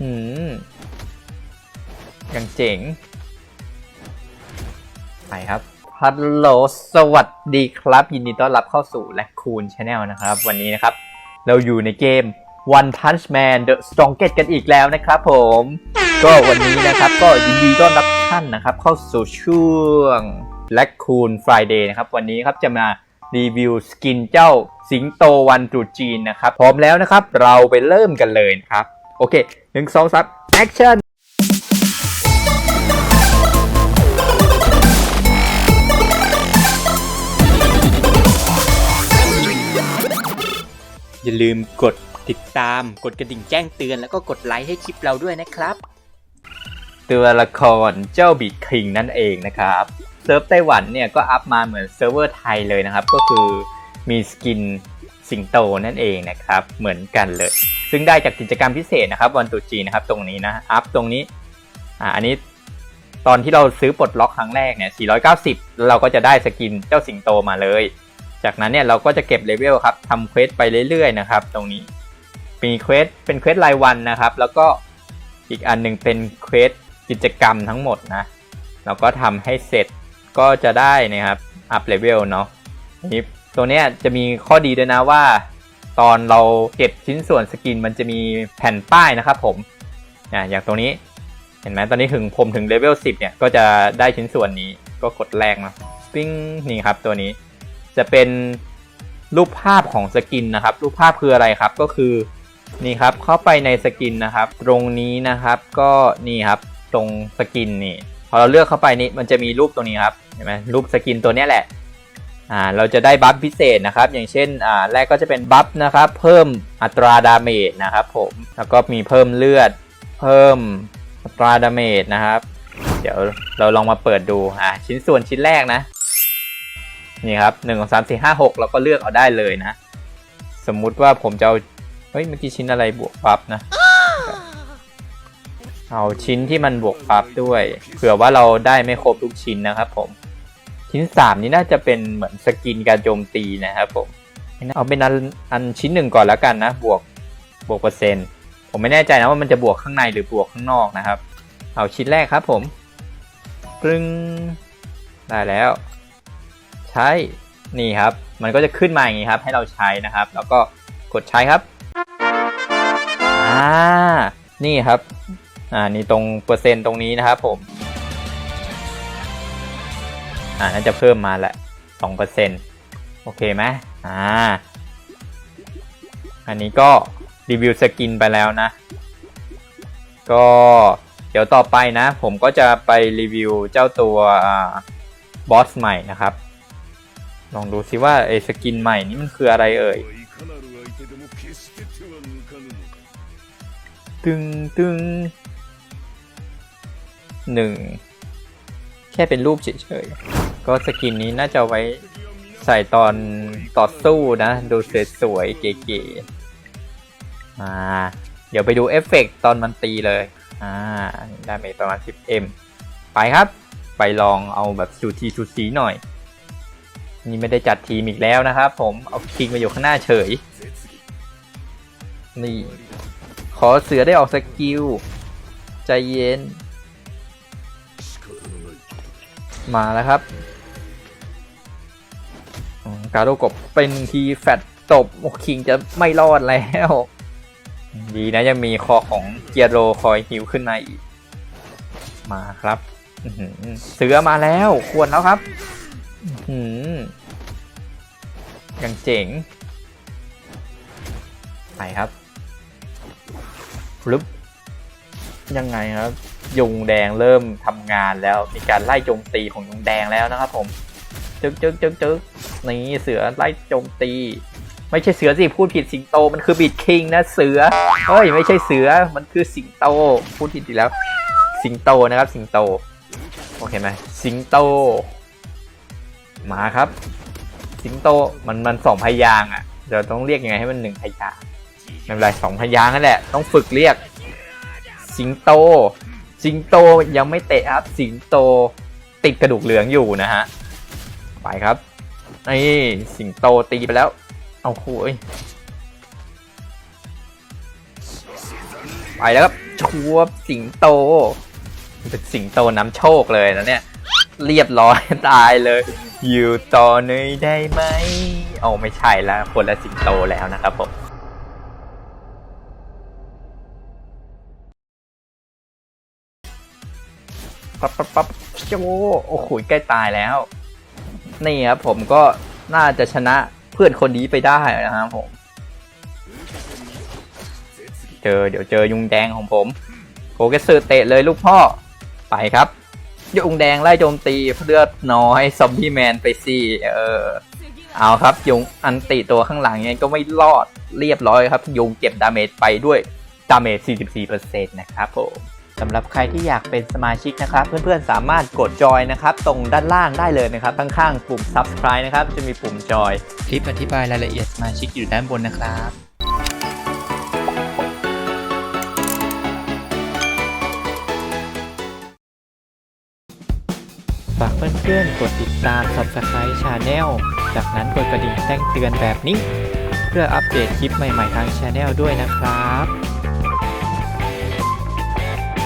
หืมยังเจ๋ง ไปครับ ฮัลโหล สวัสดีครับ ยินดีต้อนรับเข้าสู่แลคคูนชาแนลนะครับ วันนี้นะครับ เราอยู่ในเกม One Punch Man The Strongest กันอีกแล้วนะครับผม ก็วันนี้นะครับก็ยินดีต้อนรับท่านนะครับ เข้าสู่ช่วง l a c c o o n Friday นะครับ วันนี้ครับจะมารีวิวสกินเจ้าสิงโตวันตรุษจีนนะครับ พร้อมแล้วนะครับ เราไปเริ่มกันเลยนะครับ โอเคหนึ่งสองสามแอคชั่นอย่าลืมกดติดตามกดกระดิ่งแจ้งเตือนแล้วก็กดไลค์ให้คลิปเราด้วยนะครับ ตัวละครเจ้าบีคิงนั่นเองนะครับเซิร์ฟไต้หวันเนี่ยก็อัพมาเหมือนเซิร์ฟเวอร์ไทยเลยนะครับ ก็คือมีสกิน สิงโตนั่นเองนะครับ เหมือนกันเลย ซึ่งได้จากกิจกรรมพิเศษนะครับวันตุจีนะครับตรงนี้นะอัพตรงนี้อ่าอันนี้ตอนที่เราซื้อปลดล็อกครั้งแรกเนี่ย 490แล้วเราก็จะได้สกินเจ้าสิงโตมาเลย จากนั้นเนี่ยเราก็จะเก็บเลเวลครับทำเควสไปเรื่อยๆนะครับ ตรงนี้ มีเควสเป็นเควสรายวันนะครับ แล้วก็อีกอันหนึ่งเป็นเควสกิจกรรมทั้งหมดนะแล้วก็ทำให้เสร็จก็จะได้นะครับ อัพเลเวลเนาะนี่ ตัวเนี้ยจะมีข้อดีด้วยนะว่า ตอนเราเก็บชิ้นส่วนสกินมันจะมีแผ่นป้ายนะครับผมอ่าอย่างตรงนี้เห็นไหมตอนนี้ถึงผมถึงเลเวล10 เนี่ยก็จะได้ชิ้นส่วนนี้ก็กดแรกนะปิ้งนี่ครับตัวนี้จะเป็นรูปภาพของสกินนะครับ รูปภาพคืออะไรครับก็คือนี่ครับเข้าไปในสกินนะครับ ตรงนี้นะครับก็นี่ครับตรงสกินนี่พอเราเลือกเข้าไปนี่มันจะมีรูปตรงนี้ครับเห็นไหมรูปสกินตัวนี้แหละ อ่าเราจะได้บัฟพิเศษนะครับ อย่างเช่นอ่าแรกก็จะเป็นบัฟนะครับ เพิ่มอัตราดาเมจนะครับผมแล้วก็มีเพิ่มเลือด เพิ่มอัตราดาเมจนะครับ เดี๋ยวเราลองมาเปิดดูอ่าชิ้นส่วนชิ้นแรกนะนี่ครับหนึ่งสองสามสี่ห้าหกเราก็เลือกเอาได้เลยนะ สมมุติว่าผมจะเอาเฮ้ยเมื่อกี้ชิ้นอะไรบวกปั๊บนะเอาชิ้นที่มันบวกปั๊บด้วย เผื่อว่าเราได้ไม่ครบทุกชิ้นนะครับผม ชิ้นสามนี่น่าจะเป็นเหมือนสกินการโจมตีนะครับผมเอาเป็นอันอันชิ้นหนึ่งก่อนแล้วกันนะ บวกบวกเปอร์เซ็นต์ผมไม่แน่ใจนะว่ามันจะบวกข้างในหรือบวกข้างนอกนะครับ เอาชิ้นแรกครับผมกรึงได้แล้ว ใช้นี่ครับ มันก็จะขึ้นมาอย่างนี้ครับ ให้เราใช้นะครับ แล้วก็กดใช้ครับอ่านี่ครับอ่านี่ตรงเปอร์เซ็นต์ตรงนี้นะครับผม อ่าน่าจะเพิ่มมาแหละสองเปอร์เซ็นต์โอเคไหมอ่า อันนี้ก็รีวิวสกินไปแล้วนะ ก็เดี๋ยวต่อไปนะ ผมก็จะไปรีวิวเจ้าตัวบอสใหม่นะครับ ลองดูซิว่าไอ้สกินใหม่นี้มันคืออะไรเอ่ยตึงตึงหนึ่ง แค่เป็นรูปเฉยๆ ก็สกินนี้น่าจะไว้ใส่ตอนต่อสู้นะ ดูสวยๆ เก๋ๆมาเดี๋ยวไปดูเอฟเฟกต์ตอนมันตีเลย อ่าดาเมประมาณ 10m ไปครับ ไปลองเอาแบบสูทีสูสีหน่อย นี่ไม่ได้จัดทีมอีกแล้วนะครับผม เอาคิงมาอยู่ข้างหน้าเฉย นี่ ขอเสือได้ออกสกิล ใจเย็น มาแล้วครับกาโดกบเป็นทีแฟตตบโอ้คิงจะไม่รอดแล้ว ดีนะยังมีคอของเกียโรคอยฮิวขึ้นมาอีก มาครับเสือมาแล้วควรแล้วครับหือยังเจ๋ง ไปครับฟลุปยังไงครับ ยุงแดงเริ่มทำงานแล้วมีการไล่โจมตีของยุงแดงแล้วนะครับผมจึ๊กจึ๊กจึ๊กจึ๊กนี่เสือไล่โจมตี ไม่ใช่เสือสิพูดผิดสิงโตมันคือบิดคิงนะเสือเฮ้ยไม่ใช่เสือมันคือสิงโตพูดผิดอีกแล้ว สิงโตนะครับ สิงโตโอเคไหมสิงโต มาครับ สิงโตมันมันสองพยางอะเดี๋ยวต้องเรียกยังไงให้มันหนึ่งพยางไม่เป็นไรสองพยางนั่นแหละ ต้องฝึกเรียก สิงโต สิงโตยังไม่เตะครับ สิงโตติดกระดูกเหลืองอยู่นะฮะ ไปครับนี่สิงโตตีไปแล้ว เอาโหยไปแล้วครับชวบสิงโต เป็นสิงโตน้ำโชคเลยนะเนี่ย เรียบร้อยตายเลย อยู่ต่อหน่อยได้ไหม เอาไม่ใช่แล้วคนละสิงโตแล้วนะครับผม ปั๊บปั๊บปั๊บโจโอ้โหใกล้ตายแล้ว นี่ครับผมก็น่าจะชนะเพื่อนคนนี้ไปได้นะครับผม เจอเดี๋ยวเจอยุงแดงของผมโคเกสึเตะเลยลูกพ่อไปครับยุงแดงไล่โจมตีเลือดน้อยซอมบี้แมนไปสิเออเอาครับยุงอันติตัวข้างหลังยังก็ไม่รอดเรียบร้อยครับยุงเก็บดาเมจไปด้วยดาเมจ44%นะครับผมำหรับใครที่อยากเป็นสมาชิกนะครับ เพื่อนๆสามารถกดจอยนะครับตรงด้านล่างได้เลยนะครับข้างๆปุ่ม subscribe นะครับจะมีปุ่มจอยคลิปอธิบายรายละเอียดสมาชิกอยู่ด้านบนนะครับฝากเพื่อนๆกดติดตาม Subscribe Channel จากนั้นกดกระดิ่งแจ้งเตือนแบบนี้ เพื่ออัปเดตคลิปใหม่ๆทาง Channel ด้วยนะครับ